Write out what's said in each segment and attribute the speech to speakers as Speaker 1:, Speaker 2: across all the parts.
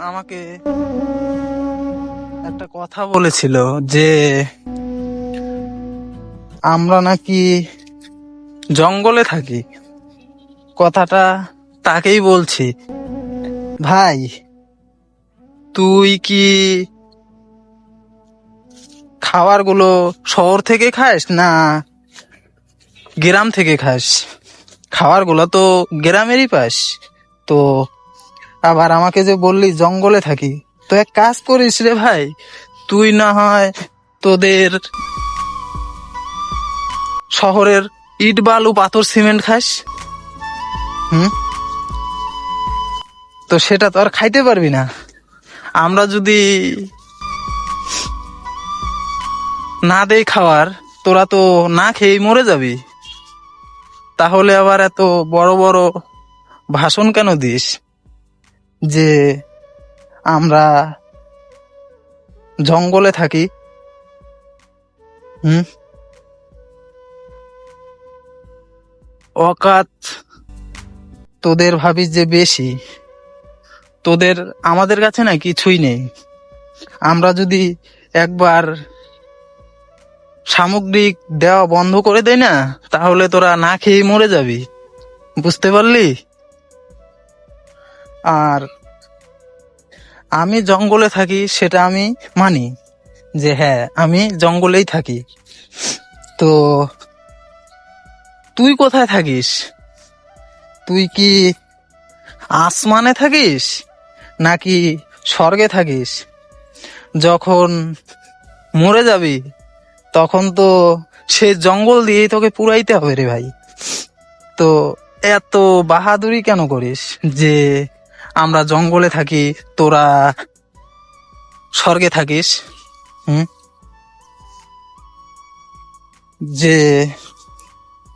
Speaker 1: আমাকে একটা কথা বলেছিল যে আমরা নাকি জঙ্গলে থাকি। কথাটা তাকেই বলছি। ভাই, তুই কি খাবারগুলো শহর থেকে খাস না গ্রাম থেকে খাস? খাবারগুলো তো গ্রামেরই পাস। তো আবার আমাকে যে বললি, জঙ্গলে থাকি। তো এক কাজ করিস রে ভাই, তুই না হয় তোদের শহরের ইট, বালু পাথর সিমেন্ট খাস। হুম? তো সেটা তো আর খাইতে পারবি না। আমরা যদি না দেই খাওয়ার, তোরা তো না খেয়েই মরে যাবি। তাহলে আবার এত বড় বড় ভাষণ কেন দিস? যে আমরা জঙ্গলে থাকি। হুম? অকাত তোদের ভাবিস যে বেশি, তোদের আমাদের কাছে না কিছুই নেই। আমরা যদি একবার সামগ্রিক দেওয়া বন্ধ করে দেয় না, তাহলে তোরা না খেয়ে মরে যাবি। বুঝতে পারলি? আর আমি জঙ্গলে থাকি, সেটা আমি মানি যে হ্যাঁ আমি জঙ্গলেই থাকি। তো তুই কোথায় থাকিস? তুই কি আসমানে থাকিস নাকি স্বর্গে থাকিস? যখন মরে যাবি, তখন তো সে জঙ্গল দিয়েই তোকে পুরাইতে হবে রে ভাই। তো এত বাহাদুরি কেন করিস যে আমরা জঙ্গলে থাকি, তোরা স্বর্গে থাকিস। হুম? যে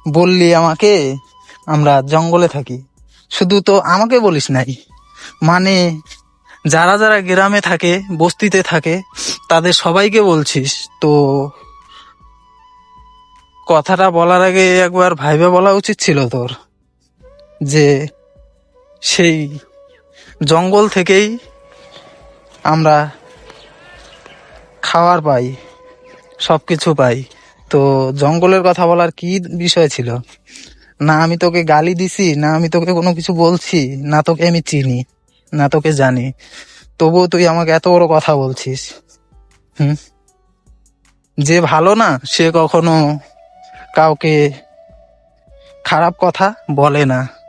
Speaker 1: বললি আমাকে, আমরা জঙ্গলে থাকি। শুধু তো আমাকে বলিস নাই। মানে যারা যারা গ্রামে থাকে, বস্তিতে থাকে, তাদের সবাইকে বলছিস। তো কথাটা বলার আগে একবার ভাইবে বলা উচিত ছিল তোর, যে সেই জঙ্গল থেকেই আমরা খাওয়ার পাই সব কিছু পাই। তো জঙ্গলের কথা বলার কি বিষয় ছিল? না আমি তোকে গালি দিছি, না আমি তোকে কোনো কিছু বলছি, না তোকে আমি চিনি, না তোকে জানি। তবুও তুই আমাকে এত বড় কথা বলছিস, হুম? যে ভালো না, সে কখনো কাউকে খারাপ কথা বলে না।